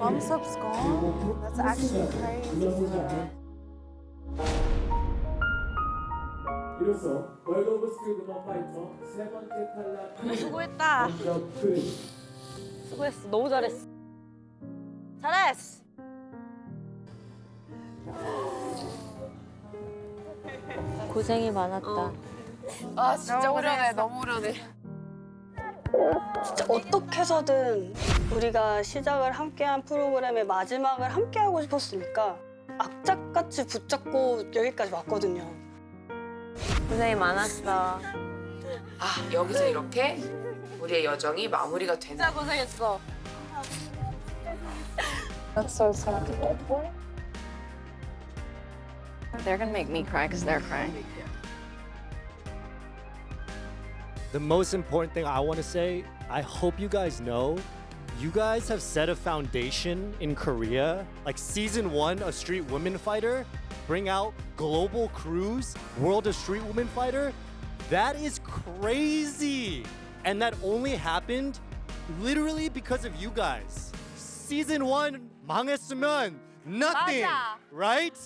Bumsup's gone? That's actually crazy. 이로써 월드 오브 스킬 음악 파이터 세 번째 탈락 수고했다. 원정크 수고했어. 너무 잘했어. 잘했어. 고생이 많았다. 아 진짜 오래네 너무 오래네 진짜 어떻게 해서든 우리가 시작을 함께한 프로그램의 마지막을 함께하고 싶었으니까 악착같이 붙잡고 여기까지 왔거든요. 고생이 많았어. 아 여기서 이렇게 우리의 여정이 마무리가 되는 진짜 고생했어. They're gonna make me cry because they're crying. The most important thing I want to say, I hope you guys know, you guys have set a foundation in Korea. Like season one of Street Women Fighter, bring out Global Cruise, World of Street Women Fighter. That is crazy. And that only happened literally because of you guys. Season one, 망했으면 nothing, 맞아. right?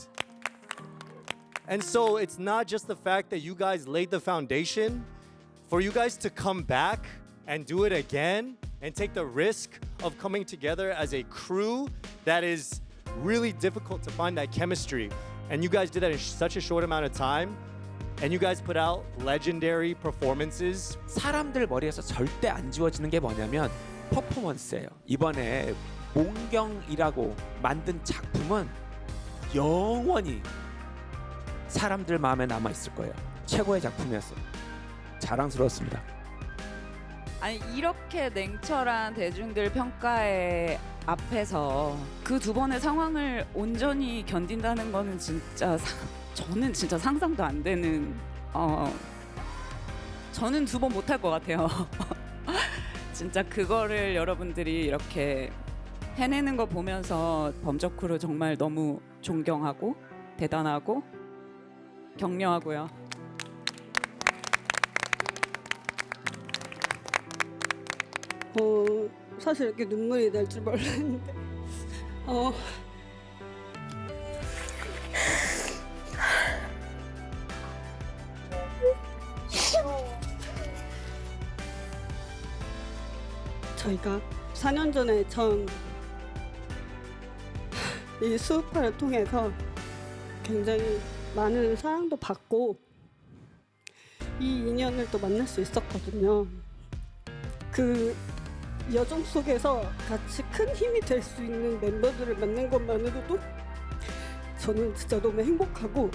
And so it's not just the fact that you guys laid the foundation, for you guys to come back and do it again and take the risk of coming together as a crew that is really difficult to find that chemistry. And you guys did that in such a short amount of time. And you guys put out legendary performances. 사람들 머리에서 절대 안 지워지는 게 뭐냐면 퍼포먼스예요. 이번에 몽경이라고 만든 작품은 영원히 사람들 마음에 남아 있을 거예요. 최고의 작품이었어요. 자랑스러웠습니다. 아니 이렇게 냉철한 대중들 평가의 앞에서 그 두 번의 상황을 온전히 견딘다는 거는 진짜 사- 저는 진짜 상상도 안 되는 어 저는 두 번 못할 것 같아요. 진짜 그거를 여러분들이 이렇게 해내는 거 보면서 범접크루 정말 너무 존경하고 대단하고 격려하고요. 어, 사실 이렇게 눈물이 날 줄 몰랐는데 어, 저희가 4년 전에 처음 이 수우파를 통해서 굉장히 많은 사랑도 받고 이 인연을 또 만날 수 있었거든요. 그 여정 속에서 같이 큰 힘이 될 수 있는 멤버들을 만난 것만으로도 저는 진짜 너무 행복하고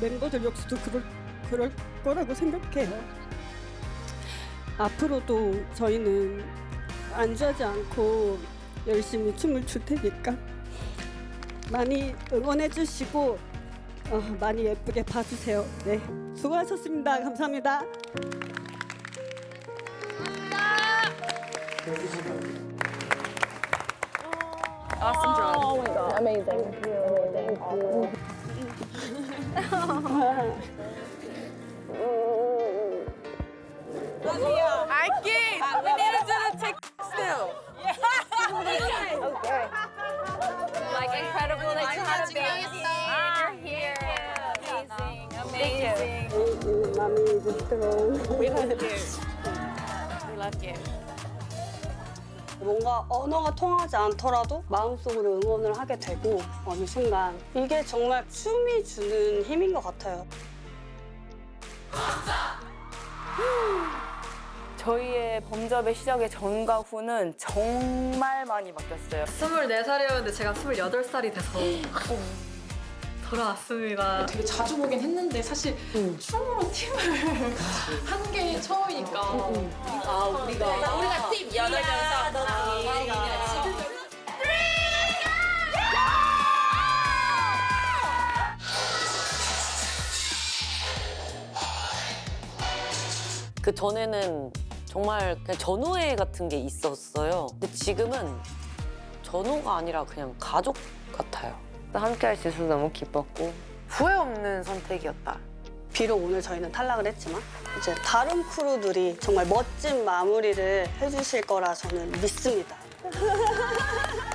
멤버들 역시도 그럴, 그럴 거라고 생각해요. 앞으로도 저희는 안주하지 않고 열심히 춤을 출 테니까 많이 응원해 주시고 어, 많이 예쁘게 봐주세요. 네, 수고하셨습니다. 감사합니다. Awesome job. Oh my god. Amazing. Thank you. Amazing. Awesome. Aki, we need to do the TikTok still. Yeah. okay. Like incredible that you had a baby. You're here. Amazing. Amazing. Thank you. Mommy is strong. We love you. We love you. 뭔가 언어가 통하지 않더라도 마음속으로 응원을 하게 되고 어느 순간 이게 정말 춤이 주는 힘인 것 같아요. 저희의 범접의 시작의 전과 후는 정말 많이 바뀌었어요. 24살이었는데 제가 28살이 돼서 돌아왔습니다. 되게 자주 보긴 했는데 사실 춤으로 팀을 한 게 처음이니까 아, 우리가. 우리가 팀 여덟 명 그 전에는 정말 그냥 전우회 같은 게 있었어요. 근데 지금은 전우가 아니라 그냥 가족 같아요. 함께 할 수 있어서 너무 기뻤고 후회 없는 선택이었다 비록 오늘 저희는 탈락을 했지만 이제 다른 크루들이 정말 멋진 마무리를 해주실 거라 저는 믿습니다.